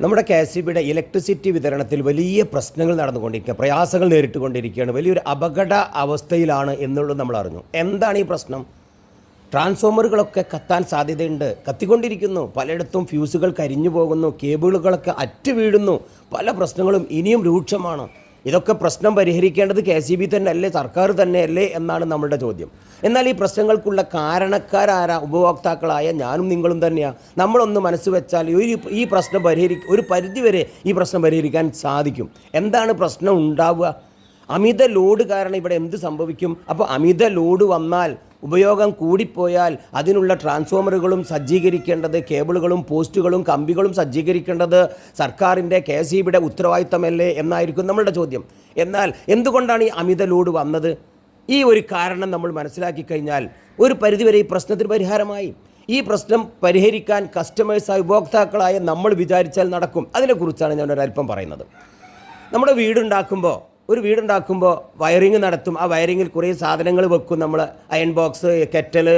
നമ്മുടെ K S ബിയുടെ electricity വിതരണത്തിൽ വലിയ പ്രശ്നങ്ങൾ നടന്നുകൊണ്ടിരിക്കുക. പ്രയാസങ്ങൾ നേരിട്ടുകൊണ്ടിരിക്കുകയാണ്. വലിയൊരു അപകട അവസ്ഥയിലാണ് എന്നുള്ളത് നമ്മൾ അറിഞ്ഞു. എന്താണ് ഈ പ്രശ്നം? ട്രാൻസ്ഫോമറുകളൊക്കെ കത്താൻ സാധ്യതയുണ്ട്. കത്തിക്കൊണ്ടിരിക്കുന്നു. പലയിടത്തും ഫ്യൂസുകൾ കരിഞ്ഞു പോകുന്നു. കേബിളുകളൊക്കെ അറ്റ് വീഴുന്നു. പല പ്രശ്നങ്ങളും ഇനിയും രൂക്ഷമാണ്. ഇതൊക്കെ പ്രശ്നം പരിഹരിക്കേണ്ടത് കെ സി ബി തന്നെ അല്ലേ സർക്കാർ തന്നെയല്ലേ എന്നാണ് നമ്മളുടെ ചോദ്യം. എന്നാൽ ഈ പ്രശ്നങ്ങൾക്കുള്ള കാരണക്കാരാരാ ഉപഭോക്താക്കളായ ഞാനും നിങ്ങളും തന്നെയാണ് നമ്മളൊന്ന് മനസ്സ് വെച്ചാൽ ഒരു ഈ പ്രശ്നം പരിഹരി ഒരു പരിധിവരെ ഈ പ്രശ്നം പരിഹരിക്കാൻ സാധിക്കും. എന്താണ് പ്രശ്നം ഉണ്ടാവുക? അമിത ലോഡ് കാരണം ഇവിടെ എന്ത് സംഭവിക്കും? അപ്പോൾ അമിത ലോഡ് വന്നാൽ ഉപയോഗം കൂടിപ്പോയാൽ അതിനുള്ള ട്രാൻസ്ഫോമറുകളും സജ്ജീകരിക്കേണ്ടത് കേബിളുകളും പോസ്റ്റുകളും കമ്പികളും സജ്ജീകരിക്കേണ്ടത് സർക്കാരിന്റെ കെ എസ് ബിയുടെ ഉത്തരവാദിത്തമല്ലേ എന്നായിരിക്കും നമ്മളുടെ ചോദ്യം. എന്നാൽ എന്തുകൊണ്ടാണ് ഈ അമിത ലോഡ് വന്നത്? ഈ ഒരു കാരണം നമ്മൾ മനസ്സിലാക്കി കഴിഞ്ഞാൽ ഒരു പരിധിവരെ ഈ പ്രശ്നത്തിന് പരിഹാരമായി. ഈ പ്രശ്നം പരിഹരിക്കാൻ കസ്റ്റമേഴ്സായ ഉപഭോക്താക്കളായ നമ്മൾ വിചാരിച്ചാൽ നടക്കും. അതിനെക്കുറിച്ചാണ് ഞാൻ പറയുന്നത്. നമ്മുടെ വീടുണ്ടാക്കുമ്പോൾ ഒരു വീടുണ്ടാക്കുമ്പോൾ വയറിങ് നടത്തും. ആ വയറിങ്ങിൽ കുറേ സാധനങ്ങൾ വെക്കും നമ്മൾ. Iron box kettle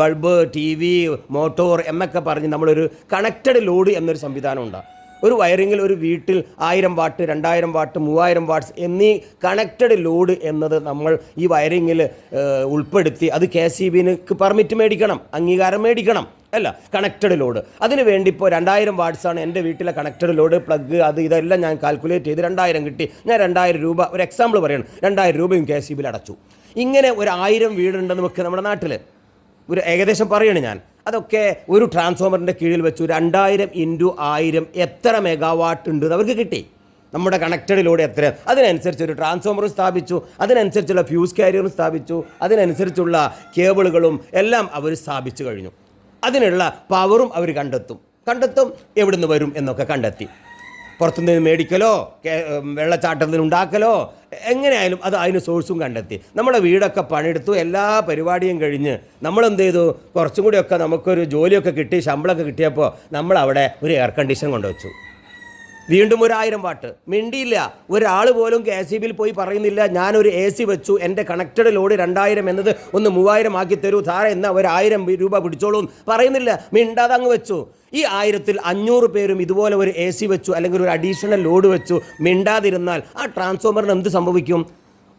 bulb T V motor എന്നൊക്കെ പറഞ്ഞ് നമ്മളൊരു കണക്റ്റഡ് ലോഡ് എന്നൊരു സംവിധാനം ഉണ്ടാകും ഒരു വയറിങ്ങിൽ ഒരു വീട്ടിൽ ആയിരം വാട്ട് രണ്ടായിരം വാട്ട് മൂവായിരം വാട്ട്സ് എന്നീ കണക്റ്റഡ് ലോഡ് എന്നത് നമ്മൾ ഈ വയറിങ്ങിൽ ഉൾപ്പെടുത്തി അത് കെ സി ബിക്ക് പെർമിറ്റ് മേടിക്കണം അംഗീകാരം മേടിക്കണം. അല്ല കണക്റ്റഡ് ലോഡ് അതിന് വേണ്ടി ഇപ്പോൾ രണ്ടായിരം വാട്ട്സാണ് എന്റെ വീട്ടിലെ കണക്റ്റഡ് ലോഡ് പ്ലഗ് അത് ഇതെല്ലാം ഞാൻ കാൽക്കുലേറ്റ് ചെയ്ത് രണ്ടായിരം കിട്ടി. ഞാൻ രണ്ടായിരം രൂപ ഒരു എക്സാമ്പിൾ പറയണം. രണ്ടായിരം രൂപയും കെ സി അടച്ചു. ഇങ്ങനെ ഒരു ആയിരം വീടുണ്ടെന്ന് വെക്കുക നമ്മുടെ നാട്ടിൽ ഒരു ഏകദേശം പറയണേ ഞാൻ. അതൊക്കെ ഒരു ട്രാൻസ്ഫോമറിന്റെ കീഴിൽ വെച്ചു. രണ്ടായിരം ഇന്റു ആയിരം എത്ര മെഗാവാട്ട് ഉണ്ട് അവർക്ക് കിട്ടി. നമ്മുടെ കണക്റ്റഡിലൂടെ എത്ര? അതിനനുസരിച്ച് ഒരു ട്രാൻസ്ഫോമറും സ്ഥാപിച്ചു. അതിനനുസരിച്ചുള്ള ഫ്യൂസ് കാരിയറും സ്ഥാപിച്ചു. അതിനനുസരിച്ചുള്ള കേബിളുകളും എല്ലാം അവർ സ്ഥാപിച്ചു കഴിഞ്ഞു. അതിനുള്ള പവറും അവർ കണ്ടെത്തും. കണ്ടെത്തും എവിടുന്ന് വരും എന്നൊക്കെ കണ്ടെത്തി. പുറത്തുനിന്ന് മേടിക്കലോ വെള്ളച്ചാട്ടത്തിന് ഉണ്ടാക്കലോ എങ്ങനെയായാലും അത് അതിന് സോഴ്സും കണ്ടെത്തി. നമ്മുടെ വീടൊക്കെ പണിയെടുത്തു എല്ലാ പരിപാടിയും കഴിഞ്ഞ് നമ്മളെന്ത് ചെയ്തു? കുറച്ചും കൂടിയൊക്കെ നമുക്കൊരു ജോലിയൊക്കെ കിട്ടി ശമ്പളമൊക്കെ കിട്ടിയപ്പോൾ നമ്മളവിടെ ഒരു എയർ കണ്ടീഷൻ കൊണ്ടുവച്ചു. വീണ്ടും ഒരു ആയിരം വാട്ട്. മിണ്ടിയില്ല. ഒരാൾ പോലും കെ സി ബിയിൽ പോയി പറയുന്നില്ല. ഞാനൊരു എ സി വെച്ചു. എന്റെ കണക്റ്റഡ് ലോഡ് രണ്ടായിരം എന്നത് ഒന്ന് മൂവായിരം ആക്കി തരൂ. ധാര എന്ന ഒരായിരം രൂപ പിടിച്ചോളൂ പറയുന്നില്ല. മിണ്ടാതെ അങ്ങ് വെച്ചു. ഈ ആയിരത്തിൽ അഞ്ഞൂറ് പേരും ഇതുപോലെ ഒരു എ സി വെച്ചു അല്ലെങ്കിൽ ഒരു അഡീഷണൽ ലോഡ് വെച്ചു. മിണ്ടാതിരുന്നാൽ ആ ട്രാൻസ്ഫോമറിന് എന്ത് സംഭവിക്കും?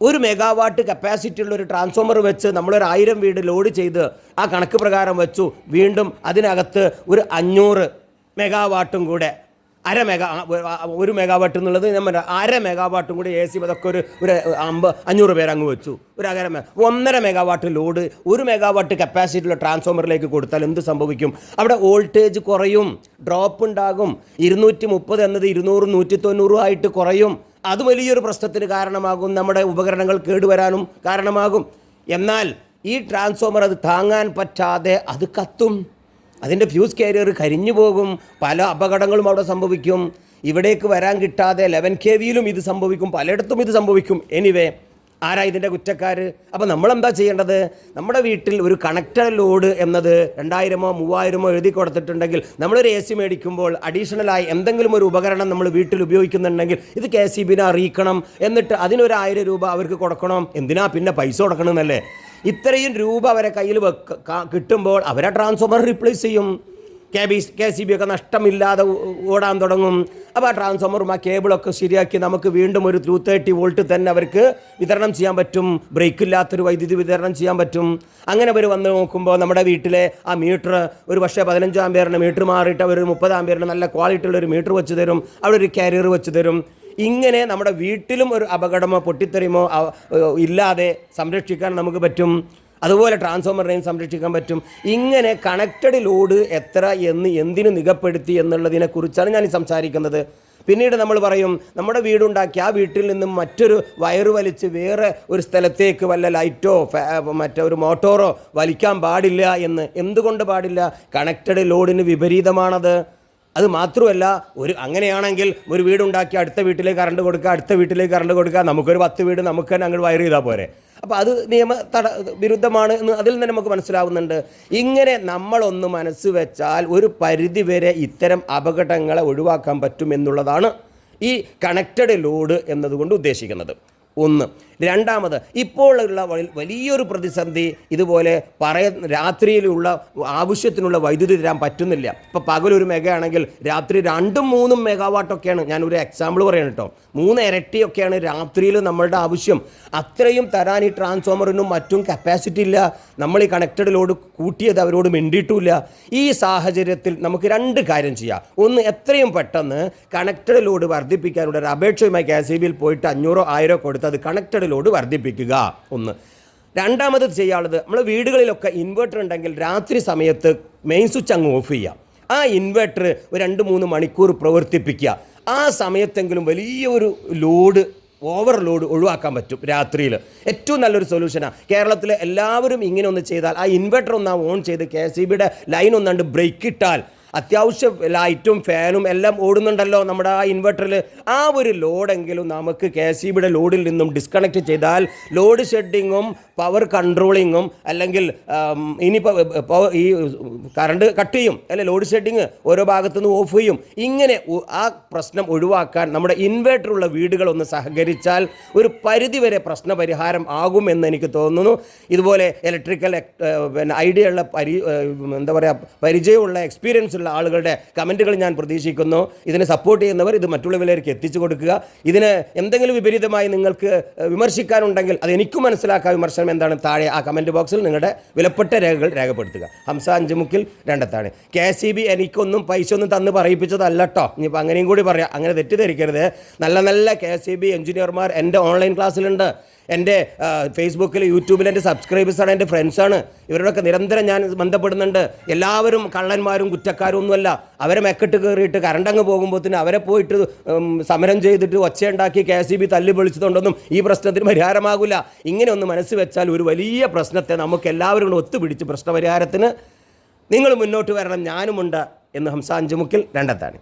ഒരു മെഗാവാട്ട് കപ്പാസിറ്റി ഉള്ള ഒരു ട്രാൻസ്ഫോമർ വെച്ച് നമ്മളൊരു ആയിരം വീട് ലോഡ് ചെയ്ത് ആ കണക്ക് പ്രകാരം വെച്ചു. വീണ്ടും അതിനകത്ത് ഒരു അഞ്ഞൂറ് മെഗാവാട്ടും കൂടെ അര മെഗാ ഒരു- മെഗാവാട്ട് എന്നുള്ളത് ഞാൻ അര മെഗാവാട്ടും കൂടി എ സി അതൊക്കെ ഒരു ഒരു അമ്പ അഞ്ഞൂറ് പേര് അങ്ങ് വെച്ചു. ഒരു അര ഒന്നര മെഗാവാട്ട് ലോഡ് ഒരു മെഗാവാട്ട് കപ്പാസിറ്റിയുള്ള ട്രാൻസ്ഫോമറിലേക്ക് കൊടുത്താൽ എന്ത് സംഭവിക്കും? അവിടെ വോൾട്ടേജ് കുറയും ഡ്രോപ്പ് ഉണ്ടാകും. ഇരുന്നൂറ്റി മുപ്പത് എന്നത് ഇരുന്നൂറ് നൂറ്റി തൊണ്ണൂറും ആയിട്ട് കുറയും. അത് വലിയൊരു പ്രശ്നത്തിന് കാരണമാകും. നമ്മുടെ ഉപകരണങ്ങൾ കേടുവരാനും കാരണമാകും. എന്നാൽ ഈ ട്രാൻസ്ഫോമർ അത് താങ്ങാൻ പറ്റാതെ അത് കത്തും. അതിന്റെ ഫ്യൂസ് കാരിയർ കരിഞ്ഞു പോകും. പല അപകടങ്ങളും അവിടെ സംഭവിക്കും. ഇവിടേക്ക് വരാൻ കിട്ടാതെ ലെവൻ കെ വിയിലും ഇത് സംഭവിക്കും. പലയിടത്തും ഇത് സംഭവിക്കും. എനിവേ ആരാ ഇതിന്റെ കുറ്റക്കാർ അപ്പോൾ നമ്മളെന്താ ചെയ്യേണ്ടത്? നമ്മുടെ വീട്ടിൽ ഒരു കണക്ടർ ലോഡ് എന്നത് രണ്ടായിരമോ മൂവായിരമോ എഴുതി കൊടുത്തിട്ടുണ്ടെങ്കിൽ നമ്മളൊരു എ സി മേടിക്കുമ്പോൾ അഡീഷണലായി എന്തെങ്കിലും ഒരു ഉപകരണം നമ്മൾ വീട്ടിൽ ഉപയോഗിക്കുന്നുണ്ടെങ്കിൽ ഇത് കെ സി ബിനെ അറിയിക്കണം. എന്നിട്ട് അതിനൊരായിരം രൂപ അവർക്ക് കൊടുക്കണം. എന്തിനാ പിന്നെ പൈസ കൊടുക്കണമെന്നല്ലേ? ഇത്രയും രൂപ അവരെ കയ്യിൽ വെക്ക കിട്ടുമ്പോൾ അവരെ ട്രാൻസ്ഫോമർ റീപ്ലേസ് ചെയ്യും. K B K C B ഒക്കെ നഷ്ടമില്ലാതെ ഓടാൻ തുടങ്ങും. അപ്പോൾ ആ ട്രാൻസ്ഫോമറും ആ കേബിളൊക്കെ ശരിയാക്കി നമുക്ക് വീണ്ടും ഒരു ത്രൂ തേർട്ടി വോൾട്ട് തന്നെ അവർക്ക് വിതരണം ചെയ്യാൻ പറ്റും. ബ്രേക്ക് ഇല്ലാത്തൊരു വൈദ്യുതി വിതരണം ചെയ്യാൻ പറ്റും. അങ്ങനെ അവർ വന്ന് നോക്കുമ്പോൾ നമ്മുടെ വീട്ടിലെ ആ മീറ്റർ ഒരു പക്ഷേ പതിനഞ്ച് ആമ്പിയറിന് മീറ്റർ മാറിയിട്ട് അവർ മുപ്പതാം ആമ്പിയറിന് നല്ല ക്വാളിറ്റി ഉള്ള ഒരു മീറ്റർ വെച്ച് തരും. അവിടെ ഒരു കാരിയർ വെച്ച് തരും. ഇങ്ങനെ നമ്മുടെ വീട്ടിലും ഒരു അപകടമോ പൊട്ടിത്തെറിയുമോ ഇല്ലാതെ സംരക്ഷിക്കാൻ നമുക്ക് പറ്റും? അതുപോലെ ട്രാൻസ്ഫോമറിനെയും സംരക്ഷിക്കാൻ പറ്റും? ഇങ്ങനെ കണക്റ്റഡ് ലോഡ് എത്ര എന്ന് എന്തിനു നികപ്പെടുത്തി എന്നുള്ളതിനെക്കുറിച്ചാണ് ഞാൻ സംസാരിക്കുന്നത്. പിന്നീട് നമ്മൾ പറയും നമ്മുടെ വീടുണ്ടാക്കി ആ വീട്ടിൽ നിന്നും മറ്റൊരു വയറ് വലിച്ച് വേറെ ഒരു സ്ഥലത്തേക്ക് വല്ല ലൈറ്റോ ഒരു മോട്ടോറോ വലിക്കാൻ പാടില്ല എന്ന്. എന്തുകൊണ്ട് പാടില്ല? കണക്റ്റഡ് ലോഡിന് വിപരീതമാണത്. അത് മാത്രമല്ല ഒരു അങ്ങനെയാണെങ്കിൽ ഒരു വീടുണ്ടാക്കി അടുത്ത വീട്ടിലേക്ക് കറണ്ട് കൊടുക്കുക അടുത്ത വീട്ടിലേക്ക് കറണ്ട് കൊടുക്കുക നമുക്കൊരു പത്ത് വീട് നമുക്ക് തന്നെ അങ്ങോട്ട് വയർ ചെയ്താൽ പോരെ. അപ്പോൾ അത് നിയമ തട വിരുദ്ധമാണ് എന്ന് അതിൽ നിന്ന് നമുക്ക് മനസ്സിലാവുന്നുണ്ട്. ഇങ്ങനെ നമ്മളൊന്ന് മനസ്സ് വെച്ചാൽ ഒരു പരിധി വരെ ഇത്തരം അപകടങ്ങളെ ഒഴിവാക്കാൻ പറ്റും എന്നുള്ളതാണ് ഈ കണക്റ്റഡ് ലോഡ് എന്നതുകൊണ്ട് ഉദ്ദേശിക്കുന്നത്. ഒന്ന്. രണ്ടാമത് ഇപ്പോഴുള്ള വലിയൊരു പ്രതിസന്ധി ഇതുപോലെ പറയ രാത്രിയിലുള്ള ആവശ്യത്തിനുള്ള വൈദ്യുതി തരാൻ പറ്റുന്നില്ല. ഇപ്പോൾ പകലൊരു മെഗ ആണെങ്കിൽ രാത്രി രണ്ടും മൂന്നും മെഗാവാട്ടൊക്കെയാണ്. ഞാനൊരു എക്സാമ്പിൾ പറയണം കേട്ടോ മൂന്ന് ഇരട്ടിയൊക്കെയാണ് രാത്രിയിൽ നമ്മളുടെ ആവശ്യം. അത്രയും തരാൻ ഈ ട്രാൻസ്ഫോമറിനും മറ്റും കപ്പാസിറ്റി ഇല്ല. നമ്മൾ ഈ കണക്റ്റഡ് ലോഡ് കൂട്ടിയത് അവരോട് മിണ്ടിയിട്ടുമില്ല ഈ സാഹചര്യത്തിൽ നമുക്ക് രണ്ട് കാര്യം ചെയ്യാം. ഒന്ന് എത്രയും പെട്ടെന്ന് കണക്റ്റഡ് ലോഡ് വർദ്ധിപ്പിക്കാനുള്ള ഒരു അപേക്ഷയുമായി കെ സി ബിയിൽ പോയിട്ട് അഞ്ഞൂറോ ആയിരോ കൊടുത്ത് അത് കണക്റ്റഡ് ലോഡ് വർദ്ധിപ്പിക്കുക. ഒന്ന്. രണ്ടാമത് ചെയ്യാനുള്ളത് നമ്മൾ വീടുകളിലൊക്കെ ഇൻവെർട്ടർ ഉണ്ടെങ്കിൽ രാത്രി സമയത്ത് മെയിൻ സ്വിച്ച് അങ്ങ് ഓഫ് ചെയ്യുക ആ ഇൻവെർട്ടർ ഒരു രണ്ട് മൂന്ന് മണിക്കൂർ പ്രവർത്തിപ്പിക്കുക. ആ സമയത്തെങ്കിലും വലിയൊരു ലോഡ് ഓവർലോഡ് ഒഴിവാക്കാൻ പറ്റും രാത്രിയിൽ ഏറ്റവും നല്ലൊരു സൊല്യൂഷനാണ് കേരളത്തിലെ എല്ലാവരും ഇങ്ങനെ ഒന്ന് ചെയ്താൽ ആ ഇൻവെർട്ടർ ഒന്ന് ഓൺ ചെയ്ത് കെ സി ബിയുടെ ലൈൻ ഒന്നാണ്ട് ബ്രേക്ക് ഇട്ടാൽ അത്യാവശ്യം ലൈറ്റും ഫാനും എല്ലാം ഓടുന്നുണ്ടല്ലോ നമ്മുടെ ആ ഇൻവെർട്ടറിൽ ആ ഒരു ലോഡെങ്കിലും നമുക്ക് കെ സി ബിയുടെ ലോഡിൽ നിന്നും ഡിസ്കണക്ട് ചെയ്താൽ ലോഡ് ഷെഡിങ്ങും പവർ കൺട്രോളിങ്ങും അല്ലെങ്കിൽ ഇനിയിപ്പോൾ ഈ കറണ്ട് കട്ട് ചെയ്യും അല്ലെ ലോഡ് ഷെഡിങ് ഓരോ ഭാഗത്തുനിന്ന് ഓഫ് ചെയ്യും. ഇങ്ങനെ ആ പ്രശ്നം ഒഴിവാക്കാൻ നമ്മുടെ ഇൻവെർട്ടറുള്ള വീടുകളൊന്ന് സഹകരിച്ചാൽ ഒരു പരിധിവരെ പ്രശ്ന പരിഹാരം ആകുമെന്ന് എനിക്ക് തോന്നുന്നു. ഇതുപോലെ ഇലക്ട്രിക്കൽ പിന്നെ ഐഡിയ ഉള്ള പരി എന്താ പറയുക പരിചയമുള്ള എക്സ്പീരിയൻസ് ഉള്ള ആളുകളുടെ കമന്റുകൾ ഞാൻ പ്രതീക്ഷിക്കുന്നു. ഇതിനെ സപ്പോർട്ട് ചെയ്യുന്നവർ ഇത് മറ്റുള്ളവരിലേക്ക് എത്തിച്ചു കൊടുക്കുക. ഇതിന് എന്തെങ്കിലും വിപരീതമായി നിങ്ങൾക്ക് വിമർശിക്കാനുണ്ടെങ്കിൽ അത് എനിക്കും മനസ്സിലാക്കാൻ വിമർശനം എന്താണ് താഴെ ആ കമന്റ് ബോക്സിൽ നിങ്ങളുടെ വിലപ്പെട്ട രേഖകൾ രേഖപ്പെടുത്തുക. ഹംസ അഞ്ചുമുക്കിൽ രണ്ടത്താണ്. കെ സി ബി എനിക്കൊന്നും പൈസ ഒന്നും തന്ന് പറയിപ്പിച്ചതല്ല കേട്ടോ ഇനിയിപ്പോൾ അങ്ങനെയും കൂടി പറയാം. അങ്ങനെ തെറ്റിദ്ധരിക്കരുത്. നല്ല നല്ല കെ സി ബി എഞ്ചിനീയർമാർ എന്റെ ഓൺലൈൻ ക്ലാസ്സിലുണ്ട് എന്റെ ഫേസ്ബുക്കിൽ യൂട്യൂബിൽ എന്റെ സബ്സ്ക്രൈബേഴ്സാണ് എന്റെ ഫ്രണ്ട്സാണ് ഇവരോടൊക്കെ നിരന്തരം ഞാൻ ബന്ധപ്പെടുന്നുണ്ട്. എല്ലാവരും കള്ളന്മാരും കുറ്റക്കാരും ഒന്നുമല്ല അവരെ മെക്കെട്ട് കയറിയിട്ട് കരണ്ടങ്ങ് പോകുമ്പോഴത്തേന് അവരെ പോയിട്ട് സമരം ചെയ്തിട്ട് ഒച്ചയുണ്ടാക്കി കെ ഇ ബി തല്ലി പൊളിച്ചതുകൊണ്ടൊന്നും ഈ പ്രശ്നത്തിന് പരിഹാരമാകില്ല. ഇങ്ങനെ ഒന്ന് മനസ്സ് വെച്ചാൽ ഒരു വലിയ പ്രശ്നത്തെ നമുക്ക് എല്ലാവരും കൂടെ ഒത്തുപിടിച്ച് പ്രശ്നപരിഹാരത്തിന് നിങ്ങൾ മുന്നോട്ട് വരണം. ഞാനുമുണ്ട് എന്ന് ഹംസാഞ്ചുമുക്കിൽ രണ്ടെത്താണ്.